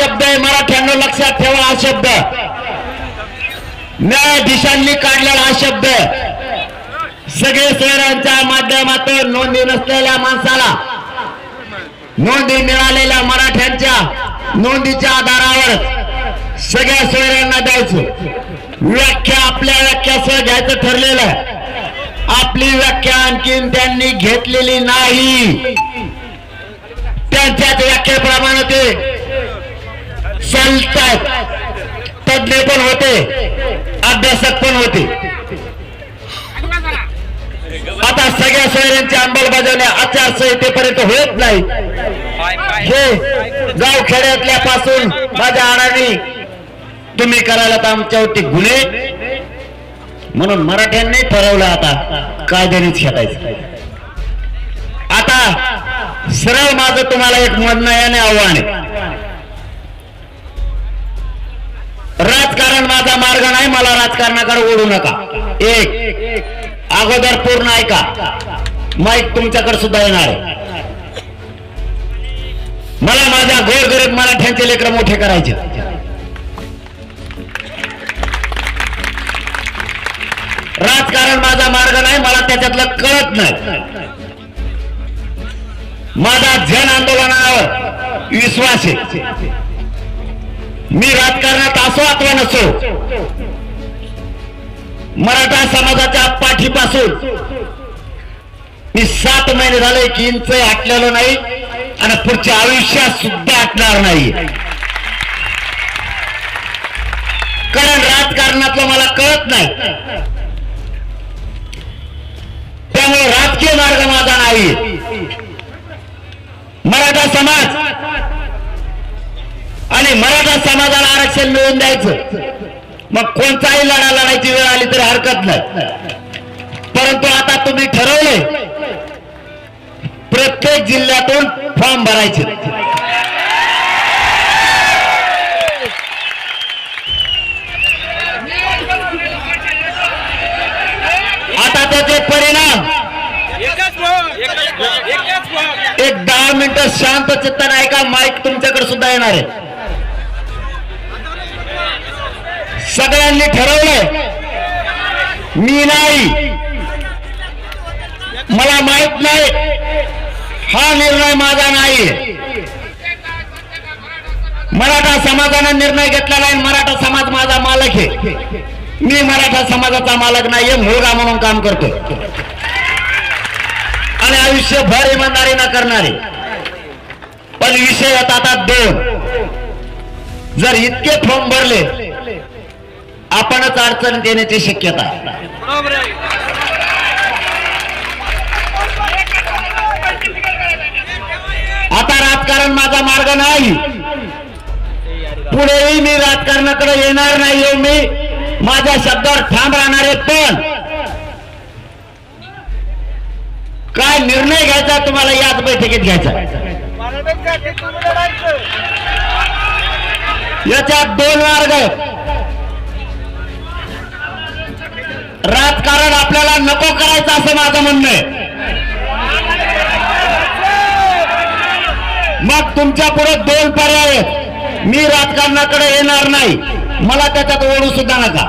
शब्द आहे मराठ्यांना लक्षात ठेवा हा शब्द न्यायाधीशांनी काढलेला हा शब्द सगळे शहरांच्या माध्यमातून नोंदी नसलेल्या माणसाला नोंदी मिळालेल्या मराठ्यांच्या नोंदीच्या आधारावर सगळ्या सोयऱ्यांना द्यायचं. व्याख्या आपल्या व्याख्यासह घ्यायचं ठरलेलं आहे. आपली व्याख्या आणखीन त्यांनी घेतलेली नाही. त्यांच्याच व्याख्येप्रमाणे ते चालतात. तज्ञ पण होते. अभ्यासक पण होते. आता सगळ्या सोयऱ्यांची अंमलबजावणी आचारसंहितेपर्यंत होत नाही. हे गाव खेड्यातल्या पासून माझ्या आडाणी तुम्ही करायला तर आमच्यावरती गुन्हे. म्हणून मराठ्यांनी ठरवलं आता कायद्यानेच खेळायचं आता सरळ माझं तुम्हाला एक म्हणणं याने आव्हान आहे. राजकारण माझा मार्ग नाही मला राजकारणाकडे ओढू नका. एक अगोदर पूर्ण ऐका. माईक तुमच्याकडे सुद्धा येणार मला माझ्या गोरगरीब मराठ्यांचे लेकर मोठे करायचे. राजकारण माझा मार्ग नाही मला त्याच्यातलं कळत नाही. माझा जन आंदोलनावर विश्वास आहे. मी राजकारणात असो अथवा नसो मराठा समाजाच्या पाठीपासून मी सात महिने झाले की इंच आटलेलो नाही आणि पुढच्या आयुष्यात सुद्धा आटणार नाही. कारण राजकारणातलं मला कळत नाही. त्यामुळे राजकीय मार्ग माझा नाही. मराठा समाज आणि मराठा समाजाला आरक्षण मिळवून द्यायचं. मग कोणताही लढा लढायची वेळ आली तरी हरकत नाही. परंतु आता तुम्ही ठरवले प्रत्येक जिल्ह्यातून फॉर्म भरायचे. आता त्याचे परिणाम. एक दहा मिनिटं शांत चित्तान ऐका माईक तुमच्याकडे सुद्धा येणार आहे. सगळ्यांनी ठरवलंय. मी नाही. मला माहीत नाही. हा निर्णय माझा नाही. मराठा समाजाने निर्णय घेतलेला आहे. मराठा समाज माझा मालक आहे. मी मराठा समाजाचा मालक नाहीये मुलगा म्हणून काम करतो आणि आयुष्यभर इमानदारीनं करणारे. पण विषय आता आता दोन जर इतके फॉर्म भरले आपणच अडचण देण्याची शक्यता आहे. आता राजकारण माझा मार्ग नाही. पुढेही मी राजकारणाकडे येणार नाही हो मी. माझ्या शब्दावर ठाम राहणार आहे पण. काय निर्णय घ्यायचा तुम्हाला याच बैठकीत घ्यायचा याच्यात दोन मार्ग आहेत. राजकारण आपल्याला नको करायचं असं माझं म्हणणं आहे. मग तुमच्यापुढे दोन पर्याय आहेत. मी राजकारणाकडे येणार नाही. मला त्याच्यात ओढू सुद्धा नका.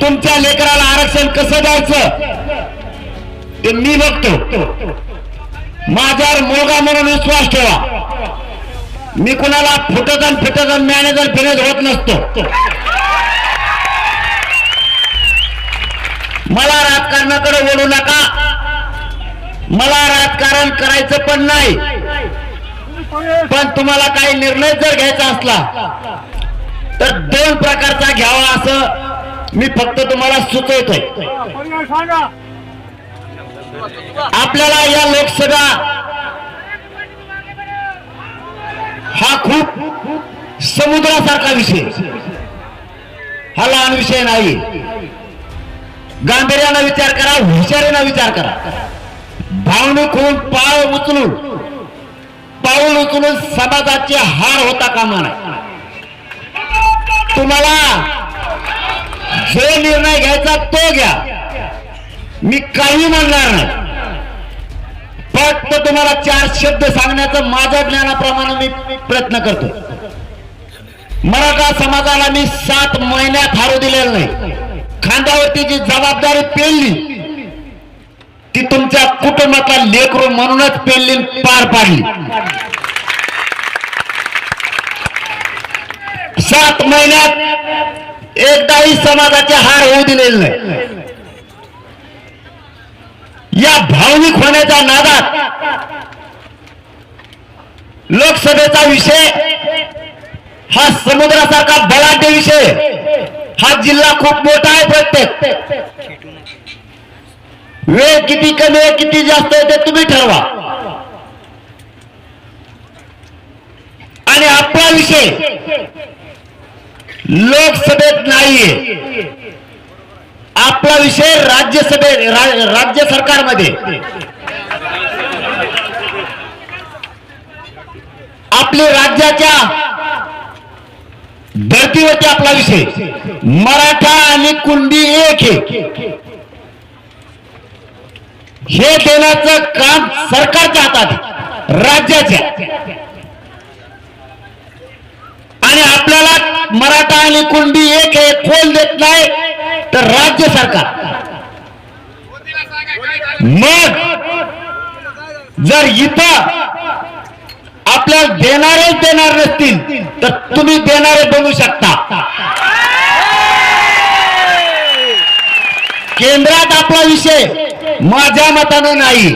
तुमच्या लेकराला आरक्षण कसं द्यायचं? ते मी बघतो. माझ्यावर मुलगा म्हणून विश्वास ठेवा. मी कुणाला फुटत आणि फिटत आणि मॅनेजर फिरत होत नसतो. मला राजकारणाकडे वळू नका. मला राजकारण करायचं पण नाही. पण तुम्हाला काही निर्णय जर घ्यायचा असला तर दोन प्रकारचा घ्यावा असं मी फक्त तुम्हाला सुचवतोय. आपल्याला या लोकसभा हा खूप समुद्रासारखा विषय. हा लहान विषय नाही. गांभीर्यानं विचार करा हुशारीनं विचार करा. भावनिक होऊन पाळ उचलून पाऊल उचलून समाजाचे हार होता कामा नाही. तुम्हाला जो निर्णय घ्यायचा तो घ्या. मी काही म्हणणार नाही. फक्त तुम्हाला चार शब्द सांगण्याचं माझ्या ज्ञानाप्रमाणे मी प्रयत्न करतो. मराठा समाजाला मी सात महिन्यात हारू दिलेलं नाही. खांद्यावरती जी जबाबदारी पेलली ती तुमच्या कुटुंबातला लेकरू म्हणूनच पेलली पार पाडली. सात महिन्यात एकदाही समाजाचे हार होऊ दिलेले नाही. या भावनिक होण्याच्या नादात लोकसभेचा विषय हा समुद्रासारखा बलाढ्य विषय हा जिल्हा खूप मोठा आहे प्रत्येक. वेळ किती कमी आहे किती जास्त आहे ते तुम्ही ठरवा. आणि आपला विषय लोकसभेत नाहीये. आपला विषय राज्यसभे रा- राज्य सरकारमध्ये. आपली राज्याच्या धर्तीवरती आपला विषय. मराठा आणि कुंडी एक आहे. हे देण्याचं काम सरकारच्या हातात राज्याच्या. आणि आपल्याला मराठा आणि कुंडी एक हे कोण देत नाही तर राज्य सरकार. मग जर इथं आपल्याला देणारे देणार नसतील तर तुम्ही देणारे बनू शकता. केंद्रात आपला विषय माझ्या मतानं नाही.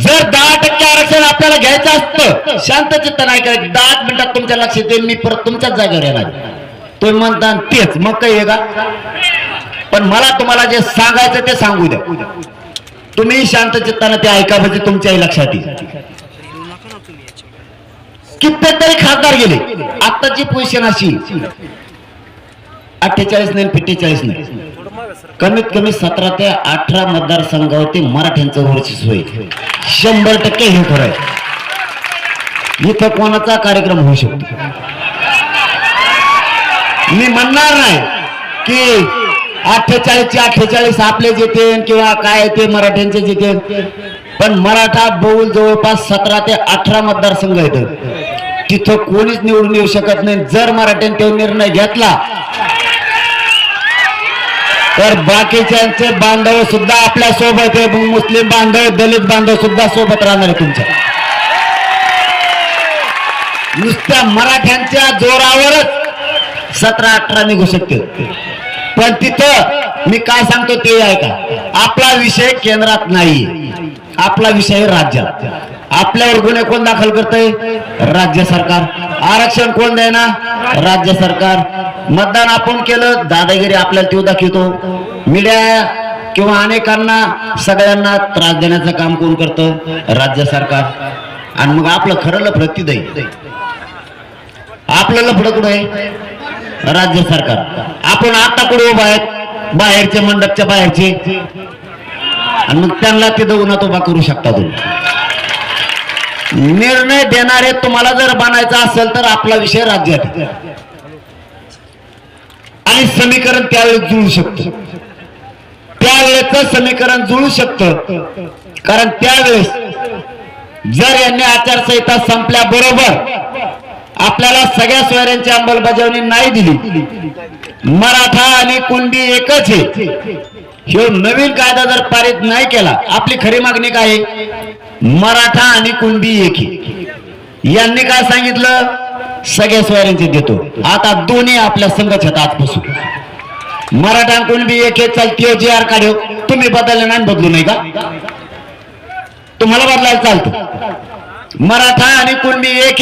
जर दहा टक्के आरक्षण आपल्याला घ्यायचं असतं शांत चित्त नाही करायचं. दहा मिनिटात तुमच्या लक्षात येईल मी परत तुमच्याच जागेवर येणार तुम्ही म्हणता तेच मग काही का? पण मला तुम्हाला जे सांगायचं ते सांगू द्या. तुम्ही शांत चित्तानं ते ऐका म्हणजे तुमच्याही लक्षात येईल. कित्येक तरी खासदार गेले. आताची पोझिशन अशी अठ्ठेचाळीस नाही पिठ्ठेचाळीस नाही. कमीत कमी सतरा ते अठरा मतदारसंघावरती मराठ्यांचं वर्चस्व आहे. शंभर टक्के हे खरं आहे. इथं कोणाचा कार्यक्रम होऊ शकतो? मी म्हणणार नाही की अठ्ठेचाळीसचे अठ्ठेचाळीस आपले जेते किंवा काय ते मराठ्यांचे जेते पण मराठा बहुल जवळपास सतरा ते अठरा मतदारसंघ आहेत. तिथं कोणीच निवडून येऊ शकत नाही. जर मराठ्यांनी तो निर्णय घेतला तर बाकीच्यांचे बांधव सुद्धा आपल्यासोबत आहे. मुस्लिम बांधव दलित बांधव सुद्धा सोबत राहणार आहे तुमच्या. नुसत्या मराठ्यांच्या जोरावरच सतरा अठरा निघू शकते. पण तिथं मी काय सांगतो ते ऐका. आपला विषय केंद्रात नाही आपला विषय राज्यात आपल्यावर गुन्हे कोण दाखल करतंय? राज्य सरकार. आरक्षण कोण देणार? राज्य सरकार. मतदान आपण केलं दादागिरी आपल्याला तो दाखवतो. मीडिया किंवा अनेकांना सगळ्यांना त्रास देण्याचं काम कोण करतं? राज्य सरकार. आणि मग आपलं खरं लफडं आहे. आपलं लफडं कुठं आहे? राज्य सरकार. आपण आता कुठे उभा आहेत? बाहेरचे मंडपच्या बाहेरचे. आणि मग त्यांना तिथं उन्हात उभा करू शकता तुम्ही. निर्णय देणारे तुम्हाला जर बनायचा असेल तर आपला विषय राज्यात आणि समीकरण त्यावेळेस जुळू शकतं. त्यावेळेच समीकरण जुळू शकतं. कारण त्यावेळेस जर यांनी आचारसंहिता संपल्याबरोबर आपल्याला सगळ्या सोयऱ्यांची अंमलबजावणी नाही दिली. मराठा आणि कुणबी एकच आहे. हे नवीन कायदा जर पारित नाही केला आपली खरी मागणी काय मराठा आणि कुणबी एक यांनी काय सांगितलं? सगळ्या सोयऱ्यांचे देतो. आता दोन्ही आपल्या संघच आहेत बसू. मराठा कुणबी एक आहे चालते जे आर काढू. तुम्ही बदलले नाही बदलू नाही का? तुम्हाला बदलायला चालतं. मराठा आणि कुणबी एक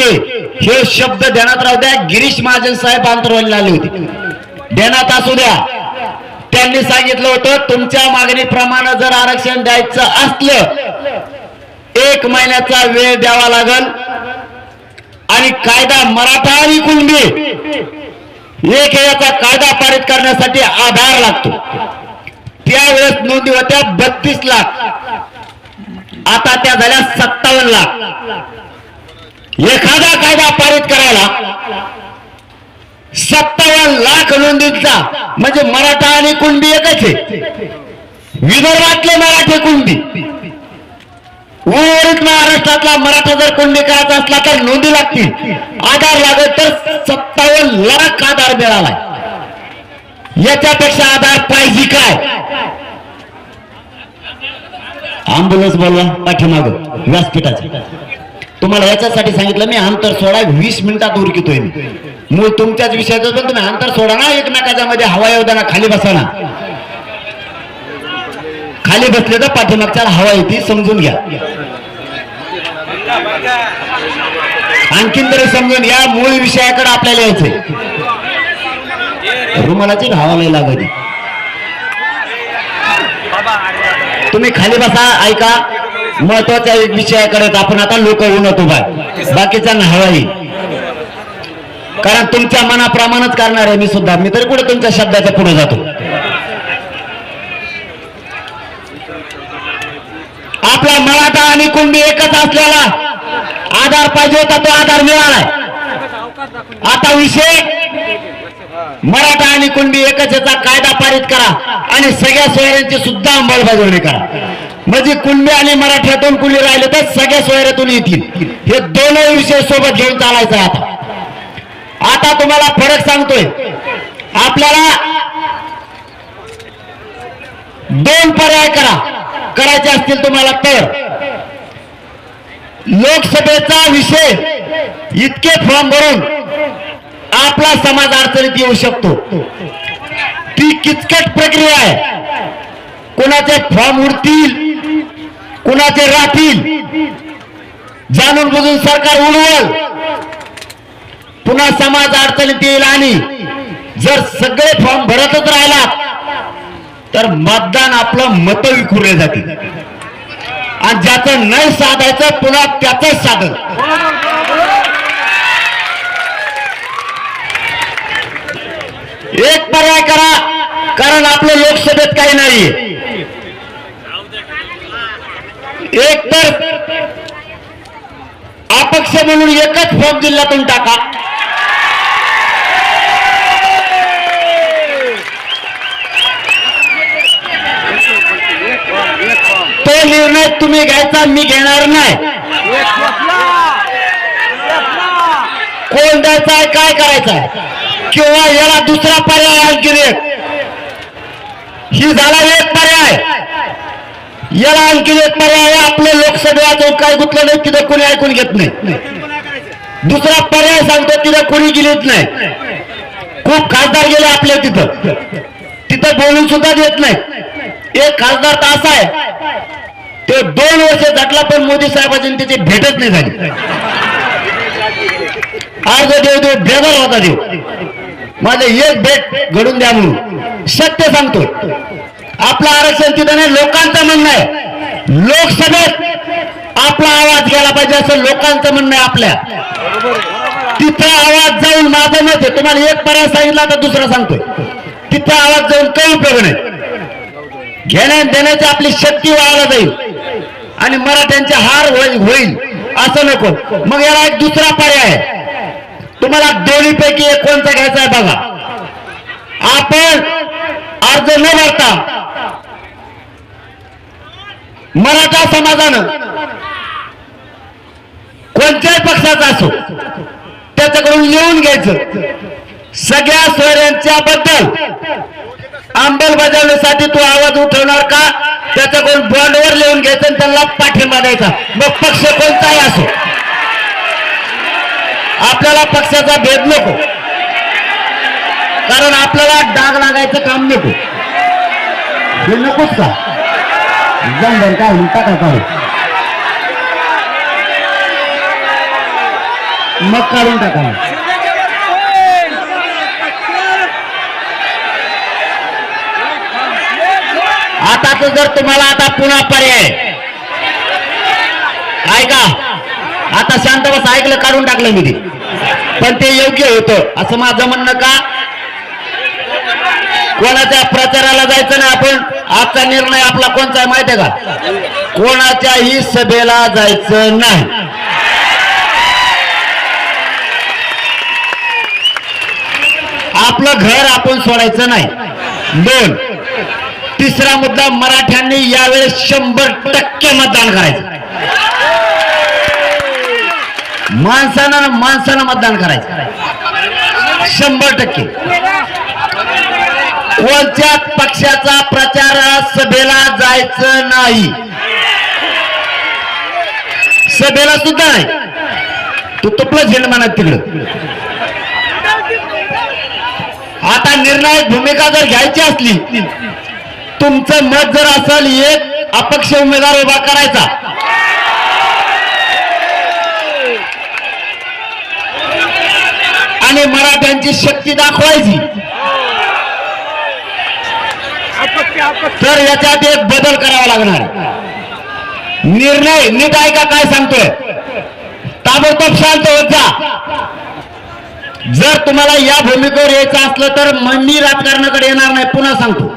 हे शब्द ध्यानात राहू द्या. गिरीश महाजन साहेब आंतरवालीला आले होते. ध्यानात असू द्या. त्यांनी सांगितलं होतं तुमच्या मागणीप्रमाणे जर आरक्षण द्यायचं असलं एक महिन्याचा वेळ द्यावा लागल. आणि कायदा मराठा आणि कुणबी एक याचा कायदा पारित करण्यासाठी आधार लागतो. त्यावेळेस नोंदी होत्या बत्तीस लाख. आता त्या झाल्या सत्तावन्न लाख. एखादा कायदा पारित करायला सत्तावन्न लाख नोंदींचा म्हणजे मराठा आणि कुणबी एकच आहे. विदर्भातले मराठी कुणबी. उर्वरित महाराष्ट्रातला मराठा जर कोंडी करायचा असला तर नोंदी लागतील. आधार लागत तर सत्तावन्न लाख आधार मिळालाय. याच्यापेक्षा आधार पाहिजे काय? अँब्युलन्स बोलवा पाठीमाग व्यासपीठाचे. तुम्हाला याच्यासाठी सांगितलं मी अंतर सोडा वीस मिनिटात उरकितोय मी. मूळ तुमच्याच विषयाचं पण तुम्ही अंतर सोडा ना एकमेकाच्या मध्ये हवा येऊ द्या ना खाली बसा ना. खाली बसले तर पाठीमागच्या हवा येते समजून घ्या. आणखीन तरी समजून घ्या मूळ विषयाकडे आपल्याला यायचंय. रुमालाची हवा लागत तुम्ही खाली बसा ऐका. महत्त्वाच्या एक विषयाकडे आपण आता लोक उन्हत उभा आहे. बाकीच्यांना हवा येईल कारण तुमच्या मनाप्रमाणेच करणार आहे मी सुद्धा. मी तरी कुठे तुमच्या शब्दाच्या पुढे जातो? आपला मराठा आणि कुंडी एकच असलेला आधार पाहिजे होता तो आधार मिळालाय. आता विषय मराठा आणि कुंडी एकच याचा कायदा पारित करा आणि सगळ्या सोयऱ्यांची सुद्धा अंमलबजावणी करा. म्हणजे कुंडी आणि मराठ्यातून कुणी राहिले तर सगळ्या सोयऱ्यातून येतील. हे दोनही विषय सोबत घेऊन चालायचं आता. आता तुम्हाला फरक सांगतोय. आपल्याला दोन पर्याय करा. करायचे असतील तुम्हाला तर. लोकसभेचा विषय इतके फॉर्म भरून आपला समाज अडचणीत येऊ शकतो. ती किचकट प्रक्रिया आहे. कोणाचे फॉर्म उडतील? कुणाचे राहतील? जाणून बुजून सरकार उडवल. पुन्हा समाज अडचणीत येईल आणि जर सगळे फॉर्म भरतच राहिला तर मतदान आपलं मत विखुरले जातील आणि ज्याचं नाही साधायचं पुन्हा त्याच साधन. एक पर्याय करा कारण आपलं लोकसभेत काही नाहीये. एक तर अपक्ष म्हणून एकच फॉर्म जिल्ह्यातून टाका. तो निर्णय तुम्ही घ्यायचा मी घेणार नाही. कोण द्यायचा आहे काय करायचं आहे? किंवा याला दुसरा पर्याय आणखी एक. ही झाला एक पर्याय. याला आणखी एक पर्याय आहे, आपलं लोकसभेत काय गुतलं नाही तिथं कोणी ऐकून घेत नाही. दुसरा पर्याय सांगतो तिथं कोणी गेलीच नाही. खूप खासदार गेले आपल्या तिथं. तिथं बोलून सुद्धा देत नाही. एक खासदार तर असा आहे ते दोन वर्ष झटला पण मोदी साहेबांची त्याची भेटच नाही झाली. अर्ज देव देव बेजार होता देव माझे एक भेट घडून द्या म्हणून. सत्य सांगतो आपलं आरक्षण तिथं नाही लोकांचं म्हणणं आहे. लोकसभेत आपला आवाज गेला पाहिजे असं लोकांचं म्हणणं आहे आपल्या. तिथं आवाज जाऊन माझं मत आहे. तुम्हाला एक पर्याय सांगितला तर दुसरा सांगतोय. तिथं आवाज जाऊन काही उपयोग नाही. घेण्या देण्याची आपली शक्ती वाढला जाईल. आणि मराठ्यांचे हार होईल होईल. असं नको. मग याला एक दुसरा पर्याय आहे. तुम्हाला दोन्हीपैकी एक कोणता घ्यायचा आहे बघा. आपण अर्ज न भरता मराठा समाजानं कोणत्याही पक्षाचा असो त्याच्याकडून लिहून घ्यायचं. सगळ्या सोयऱ्यांच्या बद्दल अंमलबजावणीसाठी तो आवाज उठवणार का? त्याच्याकडून बॉन्डवर लिहून घ्यायचं आणि त्यांना पाठिंबा द्यायचा. मग पक्ष कोणताही असो. आपल्याला पक्षाचा भेद नको. कारण आपल्याला डाग लागायचं काम नको हे नकोच का? काय टाका काढू मग काढून टाका आता तर जर तुम्हाला आता पुन्हा पर्याय. ऐका. आता शांत बस ऐकलं काढून टाकलं मी ते. पण ते योग्य होतं. असं माझं म्हणणं का? कोणाच्या प्रचाराला जायचं नाही आपण? आजचा निर्णय आपला कोणता आहे माहिती का? कोणाच्याही सभेला जायचं नाही. आपलं घर आपण सोडायचं नाही. दोन तिसरा मुद्दा मराठ्यांनी यावेळेस शंभर टक्के मतदान करायचं. माणसानं माणसानं मतदान करायचं. शंभर टक्के. कोणत्या पक्षाचा प्रचार सभेला जायचं नाही. सभेला सुद्धा नाही. तू तुपलं झेंड म्हणत तिकडं. आता निर्णायक भूमिका जर घ्यायची असली तुमचं मत जर असेल एक अपक्ष उमेदवार उभा करायचा. आणि मराठ्यांची शक्ती दाखवायची. तर याच्यात एक बदल करावा लागणार. निर्णय नीट ऐका काय सांगतोय. ताबडतोब शांत होत जा. जर तुम्हाला या भूमिकेवर यायचं असलं तर मी राजकारणाकडे येणार नाही पुन्हा सांगतो.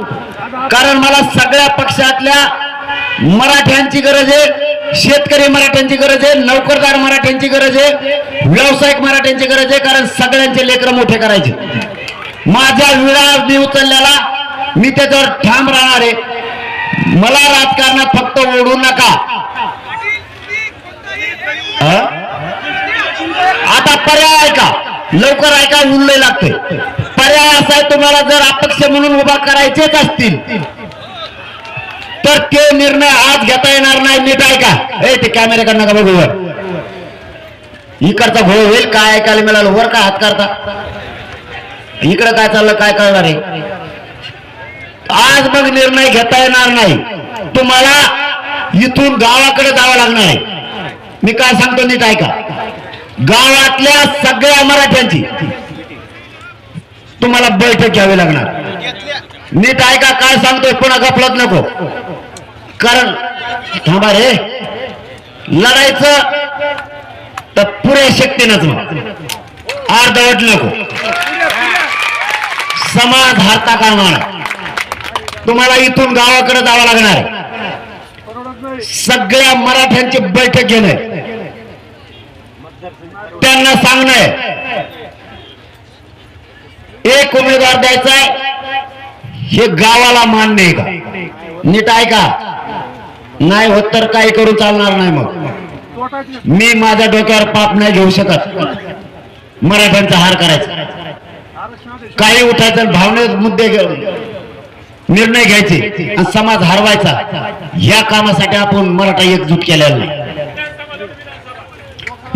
कारण मला सगळ्या पक्षातल्या मराठ्यांची गरज आहे शेतकरी मराठ्यांची गरज आहे नोकरदार मराठ्यांची गरज आहे व्यावसायिक मराठ्यांची गरज आहे कारण सगळ्यांचे लेकर मोठे करायचे. माझ्या विळा मी उचललेला मी त्याच्यावर ठाम राहणार आहे. मला राजकारणात फक्त ओढू नका. आता पर्याय ऐका लवकर ऐका उरले लागते. पर्याय असा आहे तुम्हाला जर अपक्ष म्हणून उभा करायचेच असतील तर ते निर्णय आज घेता येणार नाही. नीट ऐका. ए ते कॅमेऱ्याकडनं का बघू वर. इकडचा घोळ होईल काय ऐकायला मिळालं? वर काय हात करता इकडं काय चाललं काय कळणार आहे? आज मग निर्णय घेता येणार नाही. तुम्हाला इथून गावाकडे जावं लागणार. आहे मी काय सांगतो नीट ऐका. गावातल्या सगळ्या मराठ्यांची तुम्हाला बैठक घ्यावी लागणार. नीट ऐका काय सांगतोय पुन्हा गफलत नको. कारण थांबा रे. लढायचं तर पुऱ्या शक्तीनंच मग. अर्धवट नको. समाज हारता कामा तुम्हाला इथून गावाकडे जावं लागणार. आहे सगळ्या मराठ्यांची बैठक घेणं. त्यांना सांगणं एक उमेदवार द्यायचा हे गावाला मान्य आहे का? नीट ऐका. नाही होत तर काही करून चालणार नाही मग. मी माझ्या डोक्यावर पाप नाही घेऊ शकत. मराठ्यांचा हार करायचा. काही उठायचं भावने मुद्दे घेऊन. निर्णय घ्यायचे आणि समाज हरवायचा. या कामासाठी आपण मराठा एकजूट केलेला नाही.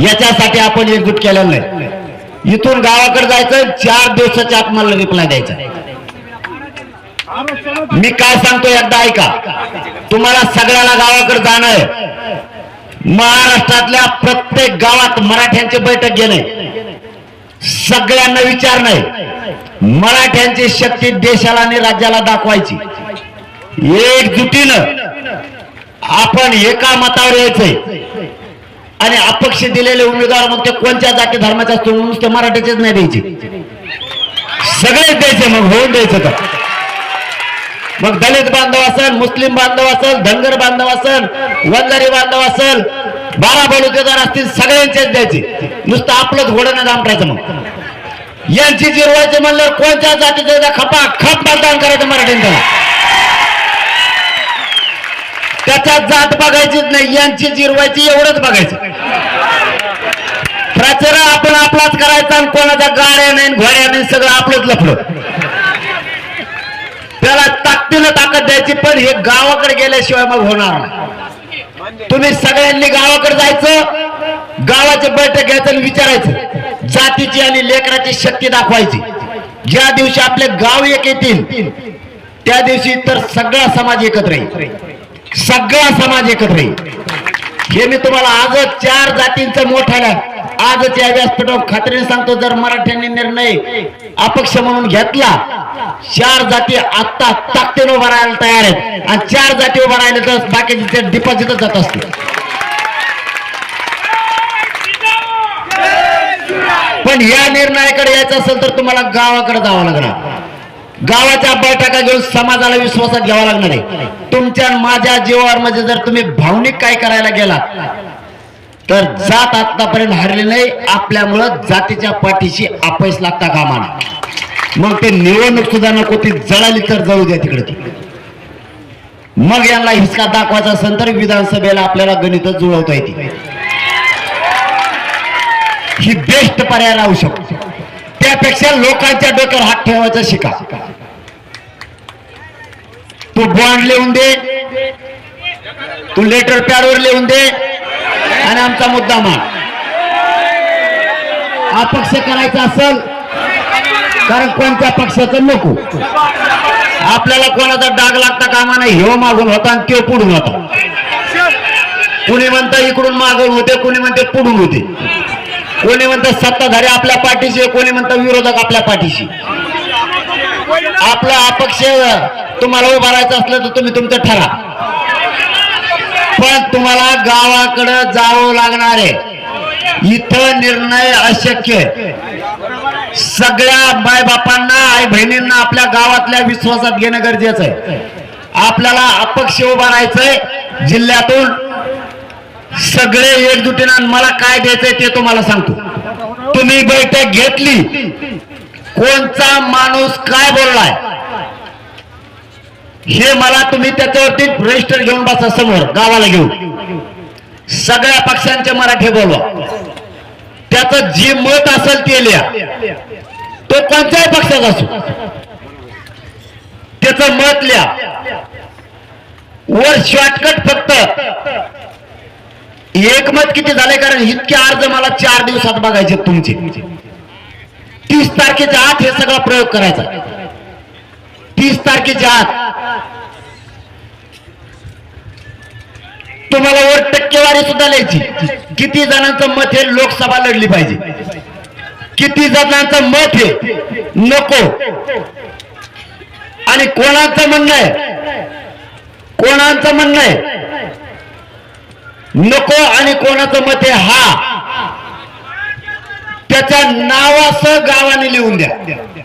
याच्यासाठी आपण एकजूट केलेला नाही. इथून गावाकडे जायचं चार दिवसाच्या आत मला रिप्लाय द्यायचा. मी काय सांगतो एकदा ऐका. तुम्हाला सगळ्याला गावाकडे जाणं आहे. महाराष्ट्रातल्या प्रत्येक गावात मराठ्यांची बैठक घेणे. सगळ्यांना विचार नाही. मराठ्यांची शक्ती देशाला आणि राज्याला दाखवायची. एकजुटीनं आपण एका मतावर यायचंय. आणि अपक्ष दिलेले उमेदवार मग ते कोणत्या जाती धर्माच्या असतो नुसते मराठ्याचेच नाही द्यायचे. सगळेच द्यायचे मग होऊन द्यायचं तर. मग दलित बांधव असेल मुस्लिम बांधव असेल धनगर बांधव असेल वंजारी बांधव असेल बारा बलुतेदार असतील सगळ्यांचेच द्यायचे. नुसतं आपलंच घोडं नाही आमटायचं मग. यांची जिरवायचे म्हणल्यावर कोणत्या जातीचा खपा खप मतदान करायचं मराठ्यांना त्याच्यात जात बघायचीच नाही यांची जिरवायची एवढंच बघायचं. प्रचार आपण आपलाच करायचा आणि कोणाच्या गाड्या नाही घोड्या नाही सगळं आपलंच लपलं त्याला ताकदीनं ताकद द्यायची पण हे गावाकडे गेल्याशिवाय मग होणार नाही. तुम्ही सगळ्यांनी गावाकडे जायचं गावाची बैठक घ्यायचं आणि विचारायचं. जातीची आणि लेकराची शक्ती दाखवायची. ज्या दिवशी आपले गाव एक येतील त्या दिवशी तर सगळा समाज एकत्र येईल. सगळा समाज एकत्र येईल. हे मी तुम्हाला आजच चार जातींचं मोठ्याला आजच या व्यासपीठावर खात्रीने सांगतो जर मराठ्यांनी निर्णय अपक्ष म्हणून घेतला चार जाती आत्ता ताकदीने उभा राहायला तयार आहेत. आणि चार जाती उभा राहिले तर बाकीचे डिपॉझिटच जात असतील. पण या निर्णयाकडे यायचं असेल तर तुम्हाला गावाकडे जावं लागणार. गावाच्या बैठका घेऊन समाजाला विश्वासात घ्यावा लागणार आहे. तुमच्या माझ्या जीवावर म्हणजे जर तुम्ही भावनिक काय करायला गेलात तर जात आतापर्यंत हरली नाही आपल्यामुळं जातीच्या पाठीशी अपयश लागता कामाला मग ते निवडणूक सुद्धा नको ती जळाली तर जळू द्या तिकडे. मग यांना हिसका दाखवायचा असेल तर विधानसभेला आपल्याला गणित जुळवता येते ही बेस्ट पर्याय राहू शकतो. त्यापेक्षा लोकांच्या डोक्यावर हात ठेवायचा शिका. तू बॉन्ड लिहून दे. तू लेटर पॅडवर लिहून दे. आणि आमचा मुद्दा मान अपक्ष करायचा असेल कारण कोणत्या पक्षाचं नको. आपल्याला कोणाचा डाग लागता कामा नाही ह्यो मागून होता आणि तो पुढून होता. कुणी म्हणतं इकडून मागून होते कुणी म्हणते पुढून होते. कोणी म्हणतं सत्ताधारी आपल्या पाठीशी कोणी म्हणतं विरोधक आपल्या पाठीशी. आपला अपक्ष तुम्हाला उभारायचं असलं तर तुम्ही तुमचं ठरा. पण तुम्हाला गावाकडं जावं लागणार आहे. इथं निर्णय अशक्य सगळ्या बायबापांना आई बहिणींना आपल्या गावातल्या विश्वासात घेणं गरजेचं आहे. आपल्याला अपक्ष उभा राहायचंय जिल्ह्यातून. सगळे एकजुटीनं मला काय द्यायचंय ते तुम्हाला सांगतो. तुम्ही बैठक घेतली. कोणचा माणूस काय बोललाय? हे मला तुम्ही त्याच्यावरती रजिस्टर घेऊन बसा समोर गावाला घेऊन. सगळ्या पक्षांचे मराठी बोलवा. त्याचं जे मत असेल ते लिहा. तो कोणत्याही पक्षाचा असो. त्याचं मत लिहा. वर शॉर्टकट फक्त. एक मत किती झाले कारण इतके अर्ज मला चार दिवसात बघायचे तुमचे. तीस तारखेच्या आत हे सगळा प्रयोग करायचा. तीस तारखेच्या आत. तुम्हाला वर टक्केवारी सुद्धा लिहायची किती जणांचं मत हे लोकसभा लढली पाहिजे. किती जणांचं मत हे नको. आणि कोणाचं म्हणणं आहे? कोणाचं म्हणणं आहे? नको आणि कोणाचं मत आहे हा. त्याच्या नावासह गावाने लिहून द्या.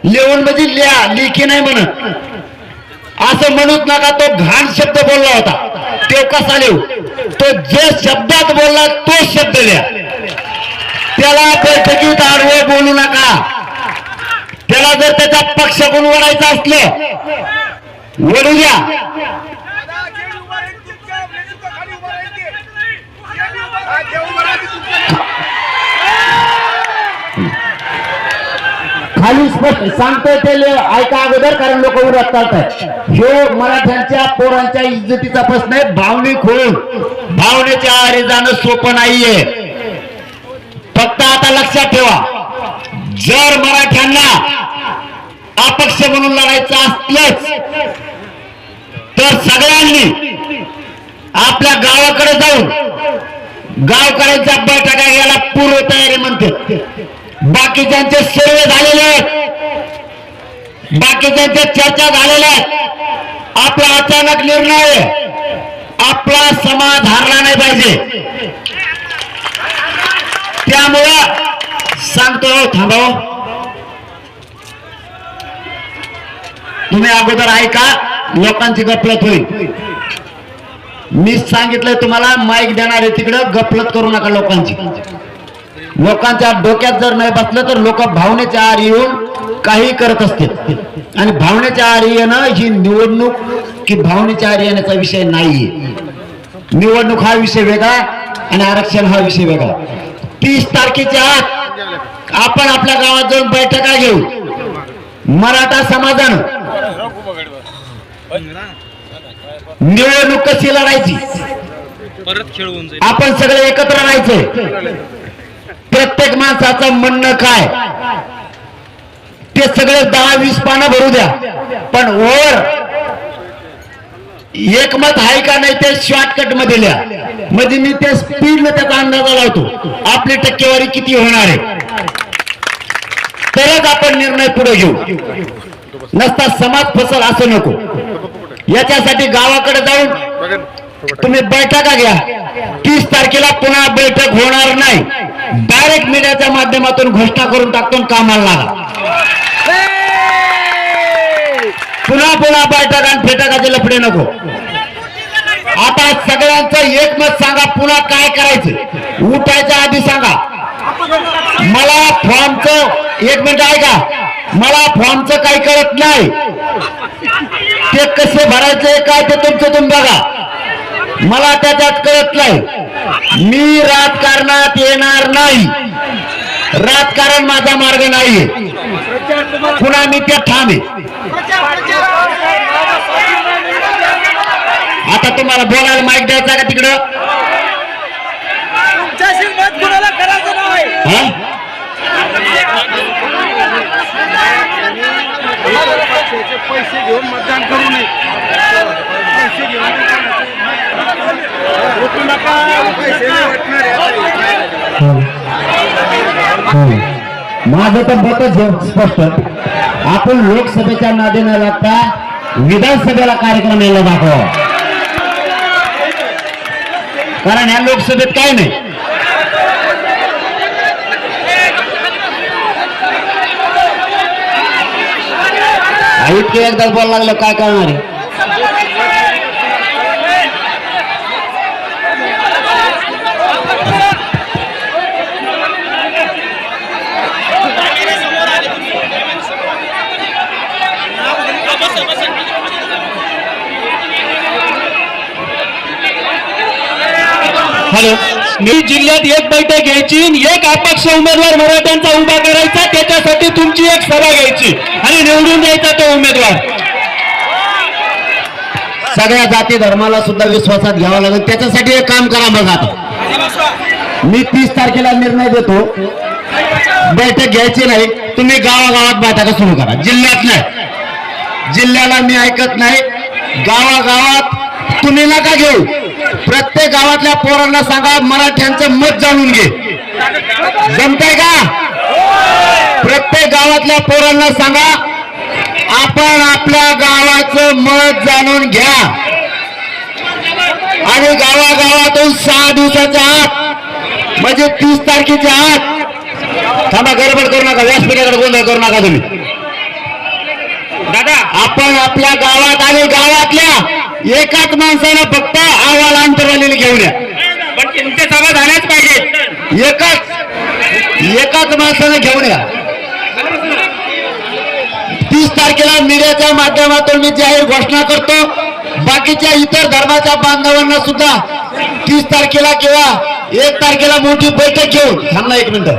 लिहून म्हणजे लिहा लिखी नाही म्हणत. असं म्हणूच नका तो घाण शब्द बोलला होता. तो कसा लिहू? तो जे शब्दात बोलला तो शब्द लिहा. त्याला बैठकीत आडवे बोलू नका. त्याला जर त्याचा पक्ष कोण वडायचं असलं वडू द्या. खाली स्पष्ट सांगतोय ते ऐका अगोदर कारण लोक उरतात करतायत हे मराठ्यांच्या पोरांच्या इज्जतीचा प्रश्न आहे. भावनिक होऊन भावनेच्या आरे जाणं सोपं नाहीये. फक्त आता लक्षात ठेवा जर मराठ्यांना अपक्ष म्हणून लढायचं असलंच तर सगळ्यांनी आपल्या गावाकडे जाऊन गावकऱ्यांच्या बैठका घ्यायला पूर्व तयारी म्हणते बाकीच्यांचे सर्वे झालेले आहेत. बाकीच्यांच्या चर्चा झालेल्या आहेत. आपला अचानक निर्णय आहे. आपला समाज हारला नाही पाहिजे. त्यामुळं सांगतो हो, तुम्ही अगोदर ऐका लोकांची गपलत होईल. मी सांगितलंय तुम्हाला माईक देणार आहे तिकडं गपलत करू नका लोकांची. लोकांच्या डोक्यात जर नाही बसलं तर लोक भावनेच्या आर येऊन काही करत असतील. आणि भावनेच्या आर येणं ही निवडणूक की भावनेच्या आर येण्याचा विषय नाहीये. निवडणूक हा विषय वेगळा आणि आरक्षण हा विषय वेगळा. तीस तारखेच्या आत आपण आपल्या गावात जाऊन बैठका घेऊ. मराठा समाजानं निवडणूक कशी लढायची? आपण सगळे एकत्र राहायचंय. प्रत्येक माणसाचं म्हणणं काय? ते सगळे दहा वीस पानं भरू द्या. पण वर एकमत आहे का नाही ते शॉर्टकटमध्ये लिहा. म्हणजे मी ते स्पीडनं त्याचा अंदाजा लावतो. आपली टक्केवारी किती होणार आहे? तरच आपण निर्णय पुढे घेऊ. नसता समाज फसल असं नको. याच्यासाठी गावाकडे जाऊन तुम्ही बैठका घ्या. तीस तारखेला पुन्हा बैठक होणार नाही. डायरेक्ट मीडियाच्या माध्यमातून घोषणा करून टाकतो कामाला लागा. पुन्हा पुन्हा बैठक आणि फेटकाचे लफडे नको. आता सगळ्यांचं एकमत सांगा पुन्हा काय करायचं? उठायच्या आधी सांगा. मला फॉर्मचं एक मिनिट ऐका. मला फॉर्मचं काही कळत नाही. ते कसे भरायचे काय ते तुमचं तुम्ही बघा. मला त्याच्यात कळत नाही. मी राजकारणात येणार नाही. राजकारण माझा मार्ग नाहीये. पुन्हा मी त्या ठाम आहे. आता तुम्हाला बोलायला माईक द्यायचा का तिकडं? हा? पैसे घेऊन मतदान करू नये पैसे घेऊन उठू नका पैसे नाही वाटणार माझं तर मतच स्पष्ट. आपण लोकसभेच्या नादी न लागता विधानसभेला कार्यक्रम यायला दाखवा. कारण ह्या लोकसभेत काय नाही? इतके एकदा बोलायला लागलं काय करणार आहे? हॅलो मी जिल्ह्यात एक बैठक घ्यायची आणि एक अपक्ष उमेदवार मराठ्यांचा उभा करायचा त्याच्यासाठी तुमची एक सभा घ्यायची आणि निवडून द्यायचा तो उमेदवार. सगळ्या जाती धर्माला सुद्धा विश्वासात घ्यावा लागेल. त्याच्यासाठी एक काम करा मग आता. मी तीस तारखेला निर्णय देतो. बैठक घ्यायची नाही. तुम्ही गावागावात बैठका सुरू करा. जिल्ह्यात नाही. जिल्ह्याला मी ऐकत नाही. गावागावात तुम्ही नका घेऊ. प्रत्येक गावातल्या पोरांना सांगा मराठ्यांचं मत जाणून घे. जमतंय का? प्रत्येक गावातल्या पोरांना सांगा आपण आपल्या गावाचं मत जाणून घ्या. आणि गावागावातून सहा दिवसाच्या आत म्हणजे तीस तारखेच्या आत थांबा गडबड करू नका व्यासपीठाकडे गोंधळ करू नका तुम्ही. दादा. आपण आपल्या गावात आणि गावातल्या एकाच माणसानं फक्त अहवाल अंतरालेले घेऊन या. पण तुमच्या सभा झाल्याच पाहिजे. एकच एकाच माणसानं घेऊन या. तीस तारखेला मीडियाच्या माध्यमातून मी जाहीर घोषणा करतो. बाकीच्या इतर धर्माच्या बांधवांना सुद्धा तीस तारखेला किंवा एक तारखेला मोठी बैठक घेऊन. थांबला एक मिनिट.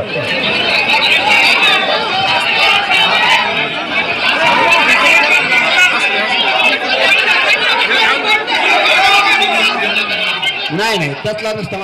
नाही नाही. त्यातला नुसता